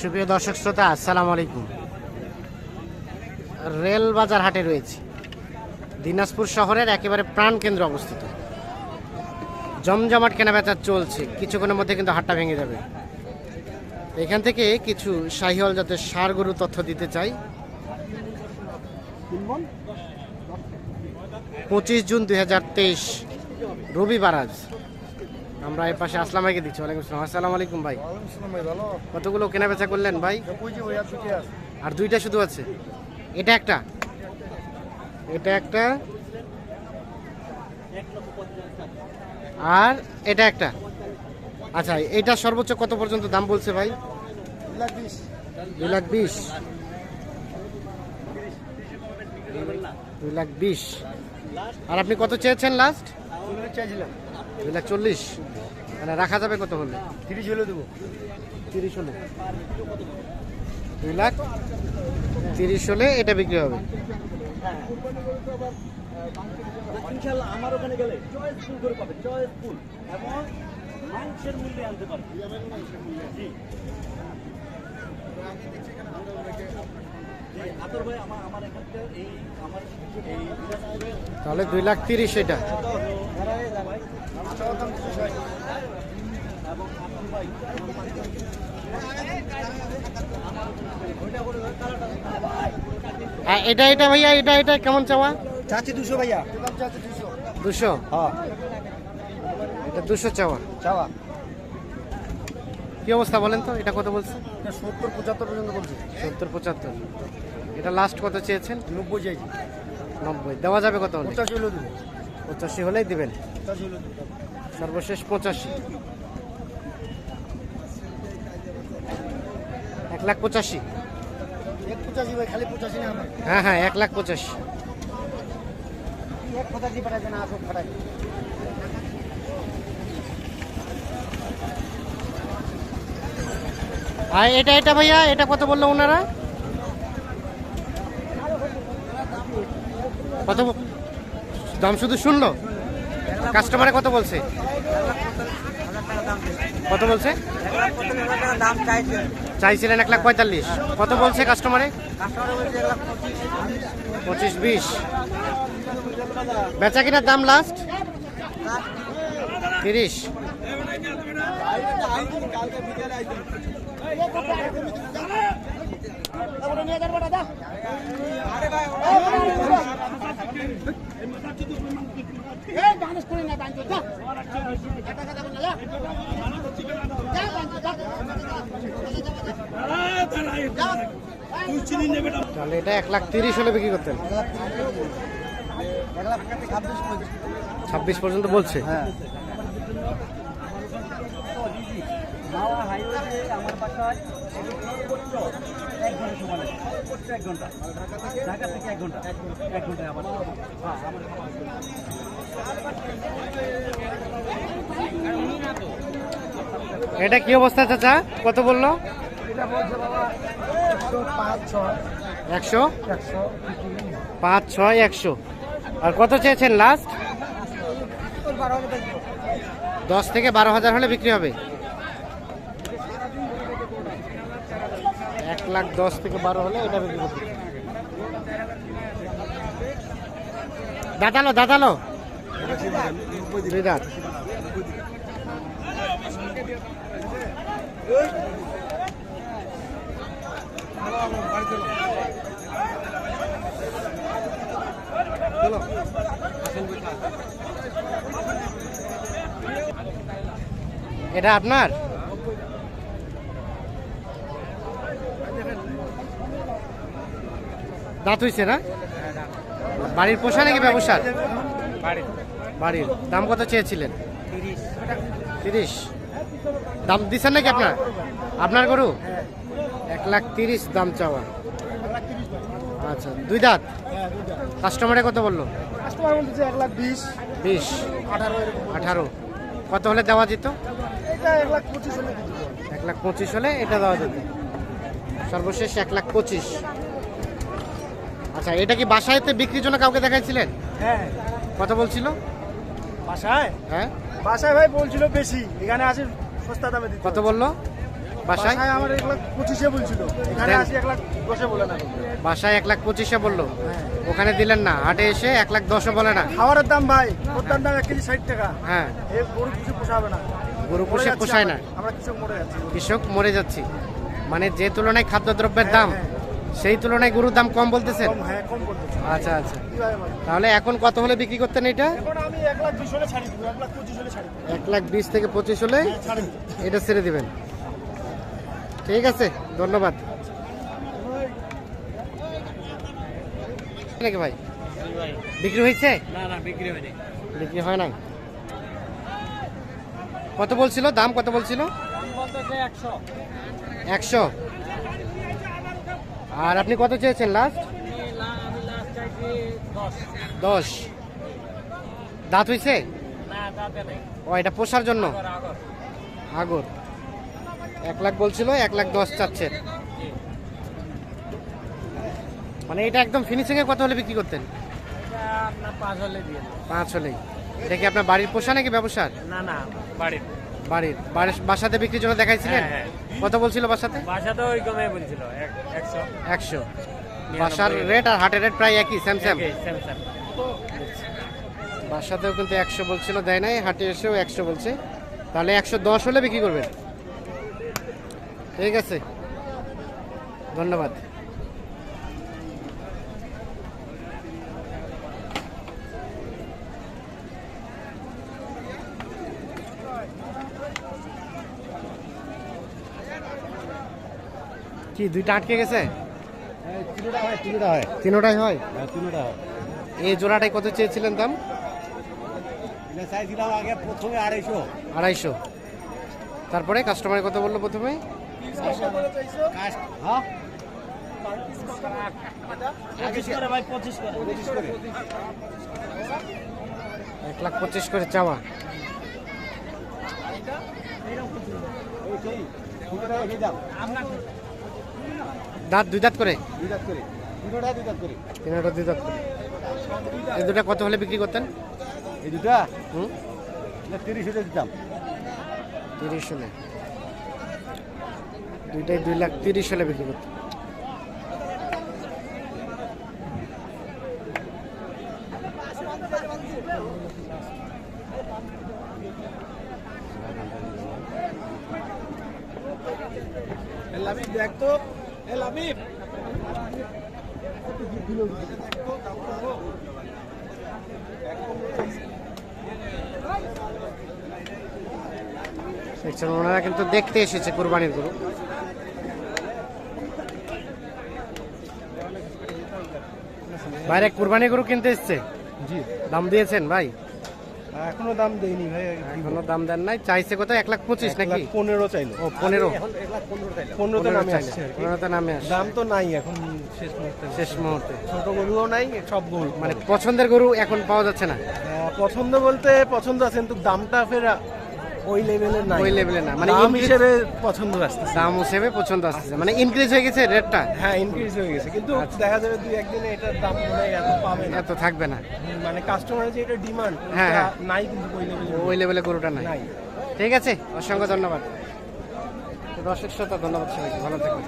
সুপ্রিয় দর্শক শ্রোতা, আসসালামু আলাইকুম। রেল বাজার হাটে রয়েছে। দিনাজপুর শহরের একেবারে প্রাণকেন্দ্র অবস্থিত। জমজমাট কেনাবেচা চলছে। কিছুক্ষণের মধ্যে কিন্তু হাটটা ভেঙে যাবে। এখান থেকে কিছু শাহিওয়াল জাতের সার গরু তথ্য দিতে চাই। পঁচিশ জুন দুই হাজার তেইশ, রবিবার আজ। আমরা এর পাশে আসলাম ভাইকে দিচ্ছি। ওয়ালাইকুম আসসালাম। আসসালামু আলাইকুম ভাই। কতগুলো কেনাবেচা করলেন ভাই? আর দুইটা শুধু আছে? এটা একটা? এটা একটা? আর এটা একটা? আচ্ছা এটা সর্বোচ্চ কত পর্যন্ত দাম বলছে ভাই? দুই লাখ বিশ। দুই লাখ বিশ? আর আপনি কত চেয়েছেন লাস্ট চাইছিলাম। দুই লাখ চল্লিশ। মানে রাখা যাবে কত হলে? তিরিশ হলে দেবো। তিরিশ হলে। দুই লাখ তিরিশ হলে এটা বিক্রি হবে। আমার ওখানে গেলে চয়েস ফুল করে পাবে চয়েস ফুল। এবং মাংসের মূল্যে আনতে পারবে। জি। তাহলে দুই লাখ তিরিশ এটা। এটা এটা ভাইয়া এটা এটা কেমন চাওয়া? চাচ্ছি দুশো ভাইয়া। দুশো দুশো? হ্যাঁ। এটা দুশো চাওয়া। চাওয়া। কি অবস্থা বলেন তো? এটা কত বলছে? সত্তর পঁচাত্তর পর্যন্ত বলছি। সত্তর পঁচাত্তর। এটা লাস্ট কত চেয়েছেন? নব্বই চাইছি। নব্বই। দেওয়া যাবে কত হলে? পঁচাশি হলে দেবো। পঁচাশি হলেই দিবেন। সর্বশেষ পঁচাশি। এক লাখ পঁচাশি। হ্যাঁ হ্যাঁ এক লাখ পঁচাশি। এক পঁচাশি পাঠাচ্ছে না আসো আর এটা এটা ভাইয়া, এটা কত বলল ওনারা? কত দাম শুধু শুনলো? কাস্টমারে কত বলছে? কত বলছে? চাইছিলেন এক লাখ পঁয়তাল্লিশ। কত বলছে কাস্টমারে পঁচিশ বিশ। বেচা কিনার দাম লাস্ট তিরিশ। তাহলে এটা এক লাখ তিরিশ হলে বিক্রি করতেন। ছাব্বিশ পর্যন্ত বলছে? হ্যাঁ। মাওয়া হাইওয়ে আমার বাসায় সর্বোচ্চ এক ঘণ্টা সময় লাগে সর্বোচ্চ এক ঘণ্টা। ঢাকা থেকে এক ঘণ্টা। এক ঘন্টায় আমার হ্যাঁ আমার এটা কি অবস্থা চাচা? কত বলল? এটা বলছে বাবা একশো পাঁচ ছয়। একশো? একশো পাঁচ ছয় একশো। আর কত চেয়েছেন লাস্ট দশ থেকে বারো হাজার হলে বিক্রি হবে এক লাখ দশ থেকে বারো হলে এটা বিক্রি দাঁতালো। দুই দাঁত। এটা আপনার? দাঁত হইছে না? বাড়ির পোষা নাকি ব্যবসার? বাড়ির। দাম কত চেয়েছিলেন? তিরিশ। দাম দিচ্ছেন নাকি আপনার? আপনার গরু? এক লাখ তিরিশ দাম চাওয়া। আচ্ছা দুই দাঁত? কাস্টমারে কত বলল? এক লাখ বিশ। বিশ। আঠারো কত হলে দেওয়া যেত। এক লাখ পঁচিশ হলে এটা দেওয়া যেত। সর্বশেষ এক লাখ পঁচিশ। আচ্ছা এটা কি বাসায়তে বিক্রির জন্য কাউকে দেখাইছিলেন? হ্যাঁ। কথা বলছিল? বাসায়? হ্যাঁ? বাসায় ভাই বলছিল বেশি এখানে আসে সস্তা দামে দিতে কত বলল? বাসায়? আমার এক লাখ পঁচিশে বলছিল এখানে আসি এক লাখ দশে বলে না। বাসায় এক লাখ পঁচিশে বলল? হ্যাঁ। ওখানে দিলেন না হাটে এসে এক লাখ দশও বলে না? খাবারের দাম ভাই প্রত্যার দাম এক কেজি ষাট টাকা। হ্যাঁ। এ গরু কিছু পোষাবে না। গরু পুষে পোষায় না? আমরা। কিছু মরে যাচ্ছি। কৃষক মরে যাচ্ছি। মানে যে তুলনায় খাদ্যদ্রব্যের দাম। হ্যাঁ, সেই তুলনায় গরুর দাম কম বলতেছেন? হ্যাঁ কম করতেছে আচ্ছা আচ্ছা। তাহলে এখন কত হলে বিক্রি করতেন এটা এক লাখ বিশ থেকে পঁচিশ হলে হ্যাঁ, এটা ছেড়ে দিবেন। ঠিক আছে ধন্যবাদ। নাকি ভাই? বিক্রি হয়েছে? না না বিক্রি হয় নাই? কত বলছিল? দাম কত বলছিল? একশো। একশো। আর আপনি কত চেয়েছেন লাস্ট দশ। দাঁত নেই ও এটা পোষার জন্য? আগর। এক লাখ বলছিল এক লাখ দশ চাচ্ছে। মানে এটা একদম ফিনিশিং এ কত হলে বিক্রি করতেন? পাঁচ হলে পাঁচ হলেই। এটা কি আপনার বাড়ির পোষা নাকি ব্যবসার? না না বাড়ির। বাড়ির বাসাতে বিক্রির জন্য দেখাইছিলেন? হ্যাঁ, কত বলছিল বাসাতে? বাসা তো ওই কমে বলছিল এক- একশো। একশো। বাসার রেট আর হাটের রেট প্রায় একই সেম সেম। বাসাতেও কিন্তু একশো বলছিল দেয় নাই। হাটে এসেও একশো বলছে। তাহলে একশো দশ হলে বিক্রি করবেন। ঠিক আছে। ধন্যবাদ। কি দুইটা আটকে গেছে? তিনটা হয় তিনটা হয়। তিনোটাই হয়? এই জোড়াটাই কত চেয়েছিলেন দাম? চাইছিলাম আগে প্রথমে আড়াইশো। আড়াইশো। তারপরে কাস্টমার কত বলল প্রথমে? হ্যাঁ? এক লাখ পঁচিশ করে চাওয়া। ওই সেই দুটো টাকা খেয়ে যাও দাঁত দুই দাঁত করে? দুই দাঁত করে। দুটো টাকা দুই দাঁত করে। তিনটা দুই দাঁত করে। এই দুটা কত হলে বিক্রি করতেন? এই দুটা? হুম? তিরিশ হলে দিতাম। তিরিশ হলে। দুইটাই দুই লাখ তিরিশ হলে বিক্রি করতেন। দেখ তো। দেখছেন ওনারা কিন্তু দেখতে এসেছে কোরবানির গরু। বাইরে কোরবানি গরু কিনতে এসছে? জি। দাম দিয়েছেন ভাই? এখনও দাম দেইনি ভাই এখনও দাম দেন নাই। চাইছে কত এক লাখ পঁচিশ নাকি? পনেরো চাইলো। ও পনেরো। পনেরোতে পনেরো নামে আসছে। পনেরোতে নামে আসছে। দাম তো নাই এখন শেষ মুহূর্তে। শেষ মুহূর্তে। ছোট গরুও নাই সব গরু। মানে পছন্দের গরু এখন পাওয়া যাচ্ছে না। পছন্দ বলতে পছন্দ আছে কিন্তু দামটা ফের ওই লেভেলের নাই। ওই লেভেলে না মানে দাম হিসেবে পছন্দ আসতেছে। দাম হিসেবে পছন্দ আসছে মানে ইনক্রিজ হয়ে গেছে রেটটা হ্যাঁ ইনক্রিজ হয়ে গেছে কিন্তু আচ্ছা। দেখা যাবে দুই একদিনে এটার দাম মনে এত পাবে না। এত থাকবে না। মানে কাস্টমারের যে এটা ডিমান্ড হ্যাঁ, হ্যাঁ। নাই কিন্তু ওই লেভেলে ওই লেভেলে গরুটা নাই। নাই। ঠিক আছে অসংখ্য ধন্যবাদ। দর্শক শ্রোতা ধন্যবাদ সবাইকে। ভালো থাকবেন।